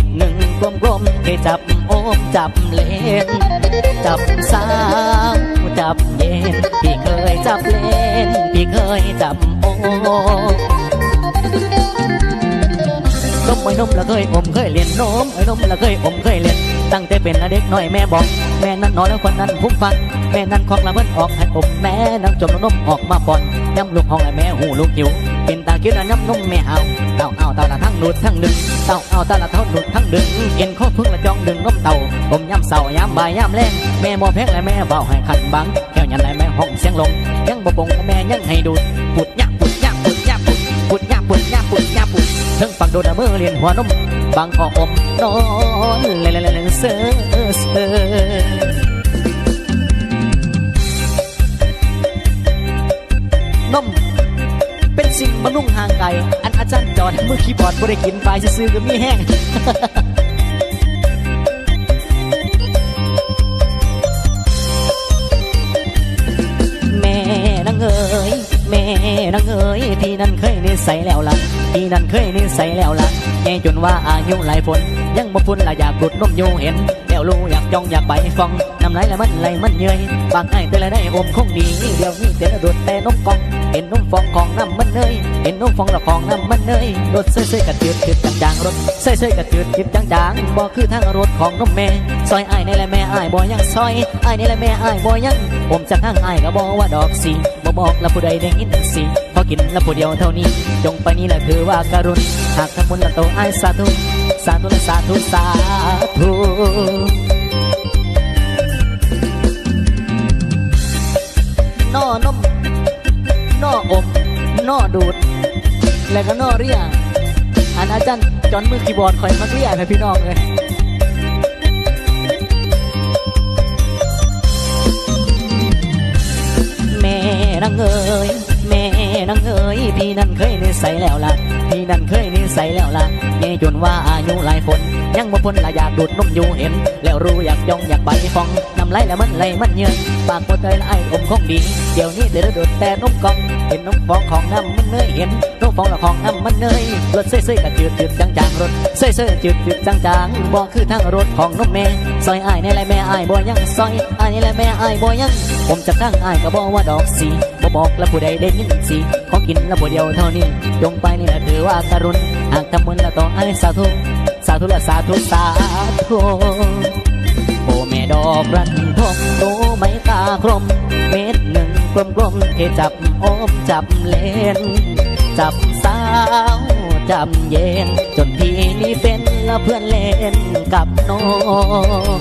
ดหนึ่งกลมๆให้จับโอมจับเลนจับสาวจับเย็น พี่เคยจับเล่น พี่เคยจับโอมนมไอ้นมละเคยอมเคยเรียนนมไอ้นมละเคยอมเคยเรียนตั้งแต่เป็นเด็กน้อยแม่บอก แม่นั้นนอนแล้วคนนั้นพุ่มฟัง แม่นั้นคอกละเพิ่นออกให้อมแม่นั่งจมนมออกมาปอนย้ำลูกห้องไอ้แม่หูลูกหิวเป็นตาคิดน้ำนมแม่เอาเต้าเอาเต่าละทั้งหนุดทั้งดึงเต้าเอาตาละเท่าหนุดทั้งดึงเอ็นข้อพึ่งละจองดึงนมเต่าผมย้ำเสาย้ำบ่ายย้ำแรงแม่มอแพงและแม่เบาให้ขันบังแก้วยันและแม่ห้องเสียงลงยังบ่บงและแม่ยังให้ดูปุดยักปุดยักปุดยักปุดปุดยักปุดยักปุดยักปุดเทิงปักโดดมือเรียนหัวนมบางออกอมนอนเล่นเล่นเล่นเสือเสือ นม เป็นสิ่งบำรุงห่างไกล อันอาจารย์จอดมือคีย์บอร์ดบ่ได้กินไปซื้อก็มีแห้งแม่นางเอ๋ยแม่นางเอ๋ยที่นั่นเคยนิสัยแล้วล่ะที่นั่นเคยนิสัยแล้วล่ะแง่จนว่าอายุหลายฝนยังบ่ฟุ้นละอยากกดนมอยู่เห็นแล้วรู้อยากจ้องอยากไปฟังำไหลละมันไหลมันเยื่อยบางไอ้แต่ละได้อมคงดีเดี๋ยวนี้แต่ละโดดแต่นมกอง เห็นนมฟองของน้ำมันเนยเห็นนมฟองละของน้ำมันเนยรถเซ่ยๆกระเทือดเทืดจางๆรถเซ่ยๆกระเทือดเทืดจางๆบ่คือทางรถของนมแม่ซอยไอ้ในแหละแม่ไอ้ายบ่ยังซอยไอ้ในแหละแม่ไอ้ายบ่ยังผมจะข้างไอ้ก็บอกว่าดอกสีบ่บอกแล้วผู้ใดได้ยินสิพอกินแล้วผู้เดียวเท่านี้ จงไปนี่แหละคือว่าการุณหากทำบุญละโตไอ้สาธุสาธุและสาธุสาธุ ดูด แล้วก็นอเรียอันอาจารย์จอนมือคีย์บอร์ดคอยมาเรียให้พี่น้องเลย นางเอ๋ยพี่นั่นเคยนิสัยแล้วล่ะพี่นั่นเคยนิสัยแล้วล่ะแง่จนว่าอายุหลายฝนยังบ่พ้นละอยากดูดนมอยู่เห็น แล้วรู้อยากย่องอยากไปฟองน้ำไหลแล้วมันไหลมันเยือนปากบ่ใจละไอ้อมคงดีเดี๋ยวนี้เดือดดแต่นมกองเห็นนมฟองของน้ำมันเนยเห็นนมฟองละของน้ำมันเนยรถเซ่ยๆกระจืดจืดจางจางๆรถเซ่ยๆจืดจืดจางจางๆบ่คือทางรถของนมแม่ซอยอ้ายในไรแม่อ้ายบ่ยังซอยอ้ายในไรแม่อ้ายบ่ยังผมจะตั้งอ้ายก็บอกว่าดอกสี บอกแล้วผู้ใดได้ยินสีขอกินแล้วผู้เดียวเท่านี้จงไปนี่แหละถือว่าการุณหากทำบุญแล้วต้องอ้ายสาธุสาธุและสาธุสาธุโอ้แม่ดอกรันทมโตไม้ตาครมเม็ดหนึ่งกลมๆเทจับอมจับเล่นจับสาวจับเย็นจนพี่นี่เป็นละเพื่อนเล่นกับน้อง